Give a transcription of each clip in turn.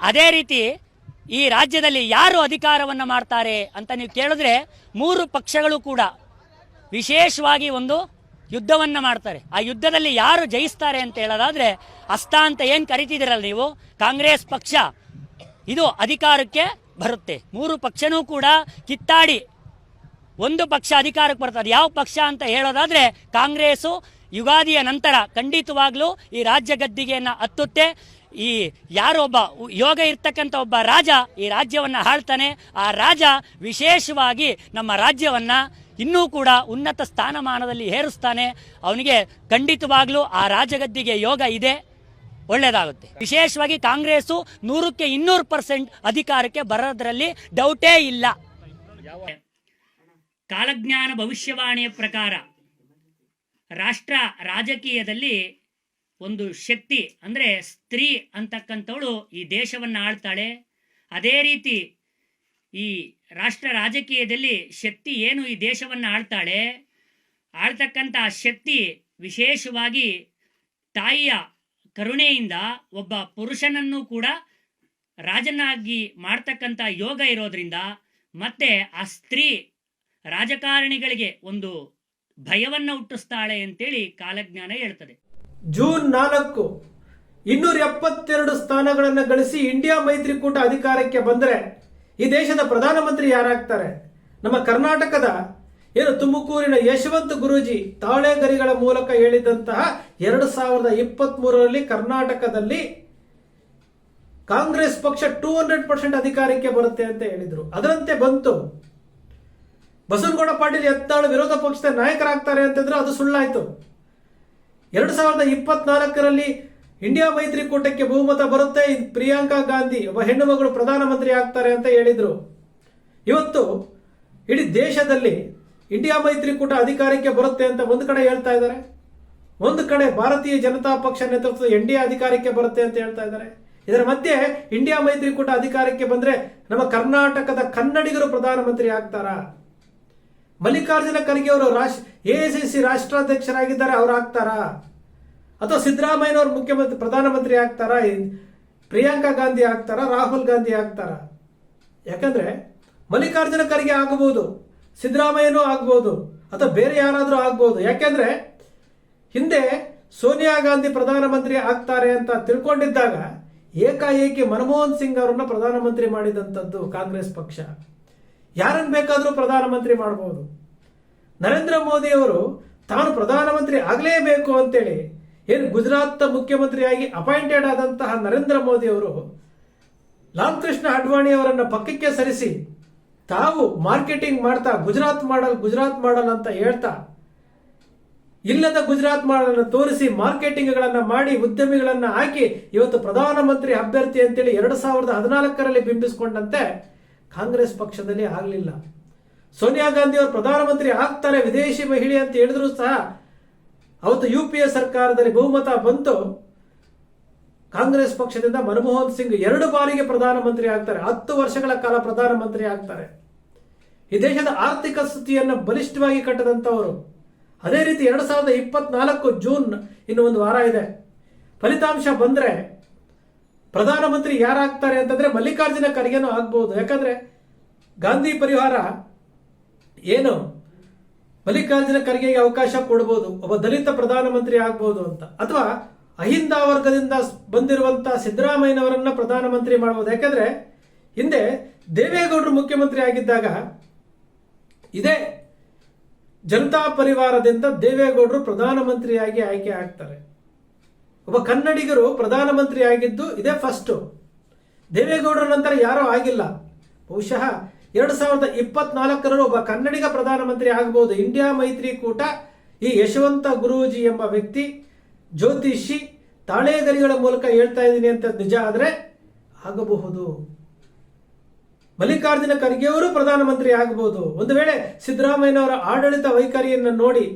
ಅದೇ ರೀತಿ ಈ ರಾಜ್ಯದಲ್ಲಿ ಯಾರು ಅಧಿಕಾರವನ್ನು ಮಾಡ್ತಾರೆ ಅಂತ ನೀವು ಕೇಳಿದ್ರೆ ಮೂರು ಪಕ್ಷಗಳು ಕೂಡ ವಿಶೇಷವಾಗಿ ಒಂದು ಯುದ್ಧವನ್ನು ಮಾಡ್ತಾರೆ. ಆ ಯುದ್ಧದಲ್ಲಿ ಯಾರು ಜಯಿಸ್ತಾರೆ ಅಂತ ಹೇಳೋದಾದ್ರೆ ಅಸ್ತ ಅಂತ ಏನು ಕರಿತಿದ್ದೀರಲ್ಲ ನೀವು? ಕಾಂಗ್ರೆಸ್ ಪಕ್ಷ. ಇದು ಅಧಿಕಾರಕ್ಕೆ ಬರುತ್ತೆ. ಮೂರು ಪಕ್ಷನೂ ಕೂಡ ಕಿತ್ತಾಡಿ ಒಂದು ಪಕ್ಷ ಅಧಿಕಾರಕ್ಕೆ ಬರ್ತದೆ ಯಾವ ಪಕ್ಷ ಅಂತ ಹೇಳೋದಾದ್ರೆ ಕಾಂಗ್ರೆಸ್ಸು ಯುಗಾದಿಯ ನಂತರ ಖಂಡಿತವಾಗ್ಲೂ ಈ ರಾಜ್ಯ ಗದ್ದಿಗೆಯನ್ನ ಹತ್ತುತ್ತೆ. ಈ ಯಾರೊಬ್ಬ ಯೋಗ ಇರ್ತಕ್ಕಂಥ ಒಬ್ಬ ರಾಜ ಈ ರಾಜ್ಯವನ್ನ ಆಳ್ತಾನೆ. ಆ ರಾಜ ವಿಶೇಷವಾಗಿ ನಮ್ಮ ರಾಜ್ಯವನ್ನ ಇನ್ನೂ ಕೂಡ ಉನ್ನತ ಸ್ಥಾನಮಾನದಲ್ಲಿ ಏರಿಸ್ತಾನೆ ಅವನಿಗೆ ಖಂಡಿತವಾಗ್ಲೂ ಆ ರಾಜಗದ್ದಿಗೆ ಯೋಗ ಇದೆ. ಒಳ್ಳೆಯದಾಗುತ್ತೆ ವಿಶೇಷವಾಗಿ ಕಾಂಗ್ರೆಸ್ಸು ನೂರಕ್ಕೆ ಇನ್ನೂರು ಪರ್ಸೆಂಟ್ ಅಧಿಕಾರಕ್ಕೆ ಬರೋದ್ರಲ್ಲಿ ಡೌಟೇ ಇಲ್ಲ. ಕಾಲಜ್ಞಾನ ಭವಿಷ್ಯವಾಣಿಯ ಪ್ರಕಾರ ರಾಷ್ಟ್ರ ರಾಜಕೀಯದಲ್ಲಿ ಒಂದು ಶಕ್ತಿ, ಅಂದರೆ ಸ್ತ್ರೀ ಅಂತಕ್ಕಂಥವಳು ಈ ದೇಶವನ್ನು ಆಳ್ತಾಳೆ. ಅದೇ ರೀತಿ ಈ ರಾಷ್ಟ್ರ ರಾಜಕೀಯದಲ್ಲಿ ಶಕ್ತಿ ಏನು ಈ ದೇಶವನ್ನು ಆಳ್ತಾಳೆ? ಆಳ್ತಕ್ಕಂಥ ಶಕ್ತಿ ವಿಶೇಷವಾಗಿ ತಾಯಿಯ ಕರುಣೆಯಿಂದ ಒಬ್ಬ ಪುರುಷನನ್ನು ಕೂಡ ರಾಜನಾಗಿ ಮಾಡ್ತಕ್ಕಂಥ ಯೋಗ ಇರೋದ್ರಿಂದ ಮತ್ತೆ ಆ ಸ್ತ್ರೀ ರಾಜಕಾರಣಿಗಳಿಗೆ ಒಂದು ಭಯವನ್ನ ಹುಟ್ಟಿಸ್ತಾಳೆ ಅಂತೇಳಿ ಕಾಲಜ್ಞಾನ ಹೇಳ್ತದೆ. ಜೂನ್ ನಾಲ್ಕು ಇನ್ನೂರ ಎಪ್ಪತ್ತೆರಡು ಸ್ಥಾನಗಳನ್ನು ಗಳಿಸಿ ಇಂಡಿಯಾ ಮೈತ್ರಿಕೂಟ ಅಧಿಕಾರಕ್ಕೆ ಬಂದರೆ ಈ ದೇಶದ ಪ್ರಧಾನಮಂತ್ರಿ ಯಾರಾಗ್ತಾರೆ? ನಮ್ಮ ಕರ್ನಾಟಕದ ಏನು ತುಮಕೂರಿನ ಯಶವಂತ ಗುರೂಜಿ ತಾಳೆಗರಿಗಳ ಮೂಲಕ ಹೇಳಿದಂತಹ ಎರಡು ಸಾವಿರದ ಇಪ್ಪತ್ತ್ ಮೂರರಲ್ಲಿ ಕರ್ನಾಟಕದಲ್ಲಿ ಕಾಂಗ್ರೆಸ್ ಪಕ್ಷ ಟೂ ಹಂಡ್ರೆಡ್ ಪರ್ಸೆಂಟ್ ಅಧಿಕಾರಕ್ಕೆ ಬರುತ್ತೆ ಅಂತ ಹೇಳಿದರು. ಅದರಂತೆ ಬಂತು ಬಸವನಗೌಡ ಪಾಟೀಲ್ ಎತ್ತಾಳು ವಿರೋಧ ಪಕ್ಷದ ನಾಯಕರಾಗ್ತಾರೆ ಅಂತಂದ್ರೆ ಅದು ಸುಳ್ಳಾಯ್ತು. ಎರಡು ಸಾವಿರದ ಇಪ್ಪತ್ನಾಲ್ಕರಲ್ಲಿ ಇಂಡಿಯಾ ಮೈತ್ರಿಕೂಟಕ್ಕೆ ಬಹುಮತ ಬರುತ್ತೆ. ಪ್ರಿಯಾಂಕಾ ಗಾಂಧಿ ಒಬ್ಬ ಹೆಣ್ಣು ಮಗಳು ಪ್ರಧಾನಮಂತ್ರಿ ಆಗ್ತಾರೆ ಅಂತ ಹೇಳಿದ್ರು. ಇವತ್ತು ಇಡೀ ದೇಶದಲ್ಲಿ ಇಂಡಿಯಾ ಮೈತ್ರಿಕೂಟ ಅಧಿಕಾರಕ್ಕೆ ಬರುತ್ತೆ ಅಂತ ಒಂದು ಕಡೆ ಹೇಳ್ತಾ ಇದ್ದಾರೆ. ಒಂದು ಕಡೆ ಭಾರತೀಯ ಜನತಾ ಪಕ್ಷ ನೇತೃತ್ವದ ಎನ್ ಡಿ ಅಧಿಕಾರಕ್ಕೆ ಬರುತ್ತೆ ಅಂತ ಹೇಳ್ತಾ ಇದ್ದಾರೆ. ಇದರ ಮಧ್ಯೆ ಇಂಡಿಯಾ ಮೈತ್ರಿಕೂಟ ಅಧಿಕಾರಕ್ಕೆ ಬಂದ್ರೆ ನಮ್ಮ ಕರ್ನಾಟಕದ ಕನ್ನಡಿಗರು ಪ್ರಧಾನಮಂತ್ರಿ ಆಗ್ತಾರಾ? ಮಲ್ಲಿಕಾರ್ಜುನ ಖರ್ಗೆ ಅವರು ಎಸ್ ಸಿ ರಾಷ್ಟ್ರಾಧ್ಯಕ್ಷರಾಗಿದ್ದಾರೆ, ಅವ್ರು ಆಗ್ತಾರಾ? ಅಥವಾ ಸಿದ್ದರಾಮಯ್ಯನವರು ಮುಖ್ಯಮಂತ್ರಿ, ಪ್ರಧಾನಮಂತ್ರಿ ಆಗ್ತಾರಾ? ಪ್ರಿಯಾಂಕಾ ಗಾಂಧಿ ಆಗ್ತಾರಾ? ರಾಹುಲ್ ಗಾಂಧಿ ಆಗ್ತಾರಾ? ಯಾಕಂದ್ರೆ ಮಲ್ಲಿಕಾರ್ಜುನ ಖರ್ಗೆ ಆಗಬಹುದು ಸಿದ್ದರಾಮಯ್ಯನೂ ಆಗ್ಬೋದು, ಅಥವಾ ಬೇರೆ ಯಾರಾದರೂ ಆಗ್ಬೋದು. ಯಾಕೆಂದ್ರೆ ಹಿಂದೆ ಸೋನಿಯಾ ಗಾಂಧಿ ಪ್ರಧಾನಮಂತ್ರಿ ಆಗ್ತಾರೆ ಅಂತ ತಿಳ್ಕೊಂಡಿದ್ದಾಗ ಏಕಾಏಕಿ ಮನಮೋಹನ್ ಸಿಂಗ್ ಅವರನ್ನ ಪ್ರಧಾನಮಂತ್ರಿ ಮಾಡಿದಂಥದ್ದು ಕಾಂಗ್ರೆಸ್ ಪಕ್ಷ. ಯಾರನ್ನು ಬೇಕಾದರೂ ಪ್ರಧಾನಮಂತ್ರಿ ಮಾಡಬಹುದು ನರೇಂದ್ರ ಮೋದಿ ಅವರು ತಾನು ಪ್ರಧಾನಮಂತ್ರಿ ಆಗಲೇಬೇಕು ಅಂತೇಳಿ ಏನು ಗುಜರಾತ್ ಮುಖ್ಯಮಂತ್ರಿಯಾಗಿ ಅಪಾಯಿಂಟೆಡ್ ಆದಂತಹ ನರೇಂದ್ರ ಮೋದಿ ಅವರು ಲಾಲ್ ಅಡ್ವಾಣಿ ಅವರನ್ನು ಪಕ್ಕಕ್ಕೆ ಸರಿಸಿ ತಾವು ಮಾರ್ಕೆಟಿಂಗ್ ಮಾಡ್ತಾ ಗುಜರಾತ್ ಮಾಡಲ್ ಗುಜರಾತ್ ಮಾಡಲ್ ಅಂತ ಹೇಳ್ತಾ ಇಲ್ಲದ ಗುಜರಾತ್ ಮಾಡಲ್ ತೋರಿಸಿ ಮಾರ್ಕೆಟಿಂಗ್ಗಳನ್ನು ಮಾಡಿ ಉದ್ಯಮಿಗಳನ್ನ ಹಾಕಿ ಇವತ್ತು ಪ್ರಧಾನಮಂತ್ರಿ ಅಭ್ಯರ್ಥಿ ಅಂತೇಳಿ ಎರಡು ಸಾವಿರದ ಹದಿನಾಲ್ಕರಲ್ಲಿ ಬಿಂಬಿಸಿಕೊಂಡಂತೆ ಕಾಂಗ್ರೆಸ್ ಪಕ್ಷದಲ್ಲಿ ಆಗಲಿಲ್ಲ. ಸೋನಿಯಾ ಗಾಂಧಿ ಅವರು ಪ್ರಧಾನಮಂತ್ರಿ ಆಗ್ತಾರೆ, ವಿದೇಶಿ ಮಹಿಳೆ ಅಂತ ಹೇಳಿದ್ರು ಸಹ ಅವತ್ತು ಯು ಪಿ ಎ ಸರ್ಕಾರದಲ್ಲಿ ಬಹುಮತ ಬಂತು. ಕಾಂಗ್ರೆಸ್ ಪಕ್ಷದಿಂದ ಮನಮೋಹನ್ ಸಿಂಗ್ ಎರಡು ಬಾರಿಗೆ ಪ್ರಧಾನಮಂತ್ರಿ ಆಗ್ತಾರೆ. ಹತ್ತು ವರ್ಷಗಳ ಕಾಲ ಪ್ರಧಾನಮಂತ್ರಿ ಆಗ್ತಾರೆ. ಈ ದೇಶದ ಆರ್ಥಿಕ ಸ್ಥಿತಿಯನ್ನು ಬಲಿಷ್ಠವಾಗಿ ಕಟ್ಟದಂತವರು ಅದೇ ರೀತಿ ಎರಡು ಸಾವಿರದ ಇಪ್ಪತ್ನಾಲ್ಕು ಜೂನ್ ಇನ್ನು ಒಂದು ವಾರ ಇದೆ. ಫಲಿತಾಂಶ ಬಂದ್ರೆ ಪ್ರಧಾನಮಂತ್ರಿ ಯಾರಾಗ್ತಾರೆ ಅಂತಂದ್ರೆ ಮಲ್ಲಿಕಾರ್ಜುನ ಖರ್ಗೆನೂ ಆಗ್ಬಹುದು ಯಾಕಂದ್ರೆ ಗಾಂಧಿ ಪರಿವಾರ ಏನು? ಮಲ್ಲಿಕಾರ್ಜುನ ಖರ್ಗೆಗೆ ಅವಕಾಶ ಕೊಡಬಹುದು ಒಬ್ಬ ದಲಿತ ಪ್ರಧಾನಮಂತ್ರಿ ಆಗ್ಬಹುದು ಅಂತ. ಅಥವಾ ಅಹಿಂದ ವರ್ಗದಿಂದ ಬಂದಿರುವಂತಹ ಸಿದ್ದರಾಮಯ್ಯನವರನ್ನ ಪ್ರಧಾನಮಂತ್ರಿ ಮಾಡಬಹುದು ಯಾಕಂದ್ರೆ ಹಿಂದೆ ದೇವೇಗೌಡರು ಮುಖ್ಯಮಂತ್ರಿ ಆಗಿದ್ದಾಗ ಇದೇ ಜನತಾ ಪರಿವಾರದಿಂದ ದೇವೇಗೌಡರು ಪ್ರಧಾನಮಂತ್ರಿಯಾಗಿ ಆಯ್ಕೆ ಆಗ್ತಾರೆ. ಒಬ್ಬ ಕನ್ನಡಿಗರು ಪ್ರಧಾನಮಂತ್ರಿ ಆಗಿದ್ದು ಇದೇ ಫಸ್ಟ್ ದೇವೇಗೌಡರ ನಂತರ ಯಾರೂ ಆಗಿಲ್ಲ. ಬಹುಶಃ ಎರಡು ಸಾವಿರದ ಇಪ್ಪತ್ನಾಲ್ಕರಲ್ಲೂ ಒಬ್ಬ ಕನ್ನಡಿಗ ಪ್ರಧಾನಮಂತ್ರಿ ಆಗಬಹುದು ಇಂಡಿಯಾ ಮೈತ್ರಿಕೂಟ ಈ ಯಶವಂತ ಗುರೂಜಿ ಎಂಬ ವ್ಯಕ್ತಿ ಜ್ಯೋತಿಷಿ ತಾಳೆಗರಿಗಳ ಮೂಲಕ ಹೇಳ್ತಾ ಇದ್ದೀನಿ ಅಂತ ನಿಜ ಆದರೆ ಆಗಬಹುದು. ಮಲ್ಲಿಕಾರ್ಜುನ ಖರ್ಗೆಯವರು ಪ್ರಧಾನಮಂತ್ರಿ ಆಗಬಹುದು ಒಂದು ವೇಳೆ ಸಿದ್ದರಾಮಯ್ಯನವರ ಆಡಳಿತ ವೈಖರಿಯನ್ನು ನೋಡಿ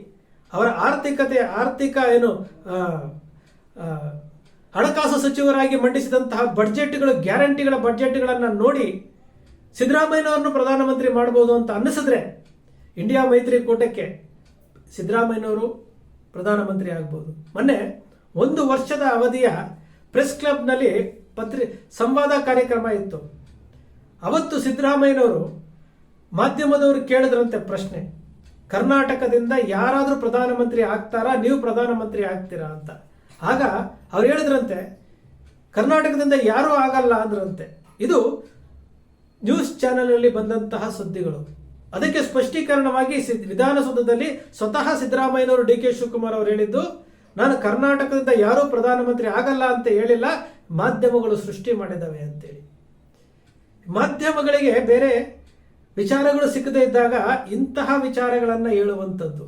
ಅವರ ಆರ್ಥಿಕತೆ, ಆರ್ಥಿಕ ಏನು ಹಣಕಾಸು ಸಚಿವರಾಗಿ ಮಂಡಿಸಿದಂತಹ ಬಡ್ಜೆಟ್ಗಳು ಗ್ಯಾರಂಟಿಗಳ ಬಡ್ಜೆಟ್ಗಳನ್ನು ನೋಡಿ ಸಿದ್ದರಾಮಯ್ಯನವರನ್ನು ಪ್ರಧಾನಮಂತ್ರಿ ಮಾಡಬಹುದು ಅಂತ ಅನ್ನಿಸಿದ್ರೆ ಇಂಡಿಯಾ ಮೈತ್ರಿಕೂಟಕ್ಕೆ ಸಿದ್ದರಾಮಯ್ಯನವರು ಪ್ರಧಾನಮಂತ್ರಿ ಆಗ್ಬೋದು. ಮೊನ್ನೆ ಒಂದು ವರ್ಷದ ಅವಧಿಯ ಪ್ರೆಸ್ ಕ್ಲಬ್ನಲ್ಲಿ ಪತ್ರಿ, ಸಂವಾದ ಕಾರ್ಯಕ್ರಮ ಇತ್ತು. ಅವತ್ತು ಸಿದ್ದರಾಮಯ್ಯನವರು ಮಾಧ್ಯಮದವರು ಕೇಳಿದ್ರಂತೆ ಪ್ರಶ್ನೆ, ಕರ್ನಾಟಕದಿಂದ ಯಾರಾದರೂ ಪ್ರಧಾನಮಂತ್ರಿ ಆಗ್ತಾರಾ, ನೀವು ಪ್ರಧಾನಮಂತ್ರಿ ಆಗ್ತೀರಾ ಅಂತ. ಆಗ ಅವ್ರು ಹೇಳಿದ್ರಂತೆ, ಕರ್ನಾಟಕದಿಂದ ಯಾರೂ ಆಗಲ್ಲ ಅಂದ್ರಂತೆ. ಇದು ನ್ಯೂಸ್ ಚಾನೆಲ್ನಲ್ಲಿ ಬಂದಂತಹ ಸುದ್ದಿಗಳು. ಅದಕ್ಕೆ ಸ್ಪಷ್ಟೀಕರಣವಾಗಿ ವಿಧಾನಸೌಧದಲ್ಲಿ ಸ್ವತಃ ಸಿದ್ದರಾಮಯ್ಯನವರು ಡಿ, ಕೆ. ಶಿವಕುಮಾರ್ ಅವರು ಹೇಳಿದ್ದು, ನಾನು ಕರ್ನಾಟಕದಿಂದ ಯಾರೂ ಪ್ರಧಾನಮಂತ್ರಿ ಆಗಲ್ಲ ಅಂತ ಹೇಳಿಲ್ಲ, ಮಾಧ್ಯಮಗಳು ಸೃಷ್ಟಿ ಮಾಡಿದವೆ ಅಂತೇಳಿ. ಮಾಧ್ಯಮಗಳಿಗೆ ಬೇರೆ ವಿಚಾರಗಳು ಸಿಕ್ಕದೇ ಇದ್ದಾಗ ಇಂತಹ ವಿಚಾರಗಳನ್ನು ಹೇಳುವಂಥದ್ದು.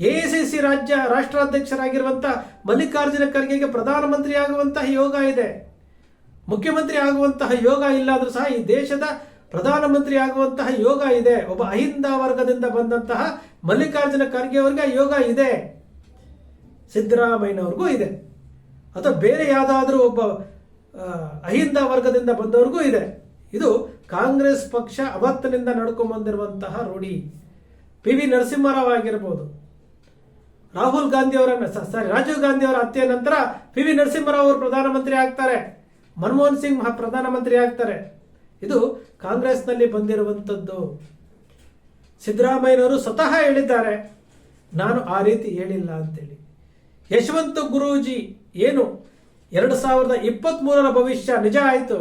ಎಐಸಿಸಿ ರಾಜ್ಯ ರಾಷ್ಟ್ರಾಧ್ಯಕ್ಷರಾಗಿರುವಂತಹ ಮಲ್ಲಿಕಾರ್ಜುನ ಖರ್ಗೆಗೆ ಪ್ರಧಾನಮಂತ್ರಿ ಆಗುವಂತಹ ಯೋಗ ಇದೆ. ಮುಖ್ಯಮಂತ್ರಿ ಆಗುವಂತಹ ಯೋಗ ಇಲ್ಲಾದರೂ ಸಹ ಈ ದೇಶದ ಪ್ರಧಾನಮಂತ್ರಿ ಆಗುವಂತಹ ಯೋಗ ಇದೆ. ಒಬ್ಬ ಅಹಿಂದ ವರ್ಗದಿಂದ ಬಂದಂತಹ ಮಲ್ಲಿಕಾರ್ಜುನ ಖರ್ಗೆ ಅವರಿಗೆ ಯೋಗ ಇದೆ. ಸಿದ್ದರಾಮಯ್ಯನವ್ರಿಗೂ ಇದೆ. ಅಥವಾ ಬೇರೆ ಯಾವುದಾದ್ರೂ ಒಬ್ಬ ಅಹಿಂದ ವರ್ಗದಿಂದ ಬಂದವ್ರಿಗೂ ಇದೆ. ಇದು ಕಾಂಗ್ರೆಸ್ ಪಕ್ಷ ಅವತ್ತಿನಿಂದ ನಡ್ಕೊಂಡ್ ಬಂದಿರುವಂತಹ ರೂಢಿ. ಪಿ ವಿ ನರಸಿಂಹರಾವ್ ಆಗಿರ್ಬೋದು. ರಾಹುಲ್ ಗಾಂಧಿ ಅವರ ಸಾರಿ, ರಾಜೀವ್ ಗಾಂಧಿ ಅವರ ಹತ್ಯೆ ನಂತರ ಪಿ ವಿ ನರಸಿಂಹರಾವ್ ಅವರು ಪ್ರಧಾನಮಂತ್ರಿ ಆಗ್ತಾರೆ. ಮನಮೋಹನ್ ಸಿಂಗ್ ಪ್ರಧಾನಮಂತ್ರಿ ಆಗ್ತಾರೆ. ಇದು ಕಾಂಗ್ರೆಸ್ನಲ್ಲಿ ಬಂದಿರುವಂಥದ್ದು ಸಿದ್ದರಾಮಯ್ಯನವರು ಸ್ವತಃ ಹೇಳಿದ್ದಾರೆ, ನಾನು ಆ ರೀತಿ ಹೇಳಿಲ್ಲ ಅಂತೇಳಿ. ಯಶವಂತ ಗುರೂಜಿ ಏನು ಎರಡು ಸಾವಿರದ ಇಪ್ಪತ್ತ್ ಮೂರರ ಭವಿಷ್ಯ ನಿಜ ಆಯಿತು?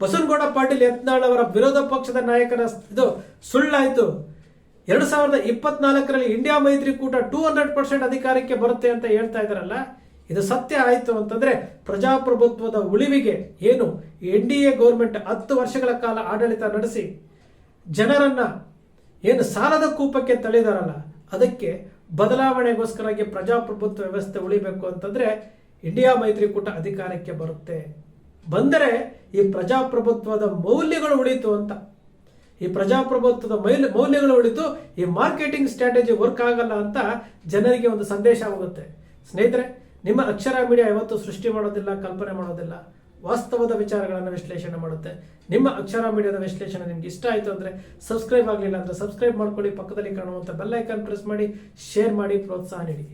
ಬಸವನಗೌಡ ಪಾಟೀಲ್ ಯತ್ನಾಳ್ ಅವರ ವಿರೋಧ ಪಕ್ಷದ ನಾಯಕನ ಇದು ಸುಳ್ಳಾಯಿತು? ಎರಡು ಸಾವಿರದ ಇಪ್ಪತ್ನಾಲ್ಕರಲ್ಲಿ ಇಂಡಿಯಾ ಮೈತ್ರಿಕೂಟ ಟೂ ಹಂಡ್ರೆಡ್ ಪರ್ಸೆಂಟ್ ಅಧಿಕಾರಕ್ಕೆ ಬರುತ್ತೆ ಅಂತ ಹೇಳ್ತಾ ಇದಾರಲ್ಲ ಇದು ಸತ್ಯ ಆಯಿತು ಅಂತಂದ್ರೆ ಪ್ರಜಾಪ್ರಭುತ್ವದ ಉಳಿವಿಗೆ ಏನು ಎನ್ ಡಿ ಎ ಗೌರ್ಮೆಂಟ್ ಹತ್ತು ವರ್ಷಗಳ ಕಾಲ ಆಡಳಿತ ನಡೆಸಿ ಜನರನ್ನ ಏನು ಸಾಲದ ಕೂಪಕ್ಕೆ ತಳ್ಳಿದಾರಲ್ಲ, ಅದಕ್ಕೆ ಬದಲಾವಣೆಗೋಸ್ಕರವಾಗಿ ಪ್ರಜಾಪ್ರಭುತ್ವ ವ್ಯವಸ್ಥೆ ಉಳಿಬೇಕು ಅಂತಂದ್ರೆ ಇಂಡಿಯಾ ಮೈತ್ರಿಕೂಟ ಅಧಿಕಾರಕ್ಕೆ ಬರುತ್ತೆ. ಬಂದರೆ ಈ ಪ್ರಜಾಪ್ರಭುತ್ವದ ಮೌಲ್ಯಗಳು ಉಳಿತು ಅಂತ. ಈ ಪ್ರಜಾಪ್ರಭುತ್ವದ ಮೈಲ್, ಮೌಲ್ಯಗಳು ಉಳಿತು ಈ ಮಾರ್ಕೆಟಿಂಗ್ ಸ್ಟ್ರಾಟಜಿ ವರ್ಕ್ ಆಗಲ್ಲ ಅಂತ ಜನರಿಗೆ ಒಂದು ಸಂದೇಶ ಹೋಗುತ್ತೆ ಸ್ನೇಹಿತರೆ, ನಿಮ್ಮ ಅಕ್ಷರ ಮೀಡಿಯಾ ಯಾವತ್ತೂ ಸೃಷ್ಟಿ ಮಾಡೋದಿಲ್ಲ, ಕಲ್ಪನೆ ಮಾಡೋದಿಲ್ಲ. ವಾಸ್ತವದ ವಿಚಾರಗಳನ್ನು ವಿಶ್ಲೇಷಣೆ ಮಾಡುತ್ತೆ. ನಿಮ್ಮ ಅಕ್ಷರ ಮೀಡಿಯಾದ ವಿಶ್ಲೇಷಣೆ ನಿಮ್ಗೆ ಇಷ್ಟ ಆಯಿತು ಅಂದರೆ ಸಬ್ಸ್ಕ್ರೈಬ್ ಆಗಲಿಲ್ಲ ಅಂದರೆ ಸಬ್ಸ್ಕ್ರೈಬ್ ಮಾಡ್ಕೊಳ್ಳಿ, ಪಕ್ಕದಲ್ಲಿ ಕಾಣುವಂಥ ಬೆಲ್ ಐಕಾನ್ ಪ್ರೆಸ್ ಮಾಡಿ, ಶೇರ್ ಮಾಡಿ, ಪ್ರೋತ್ಸಾಹ ನೀಡಿ.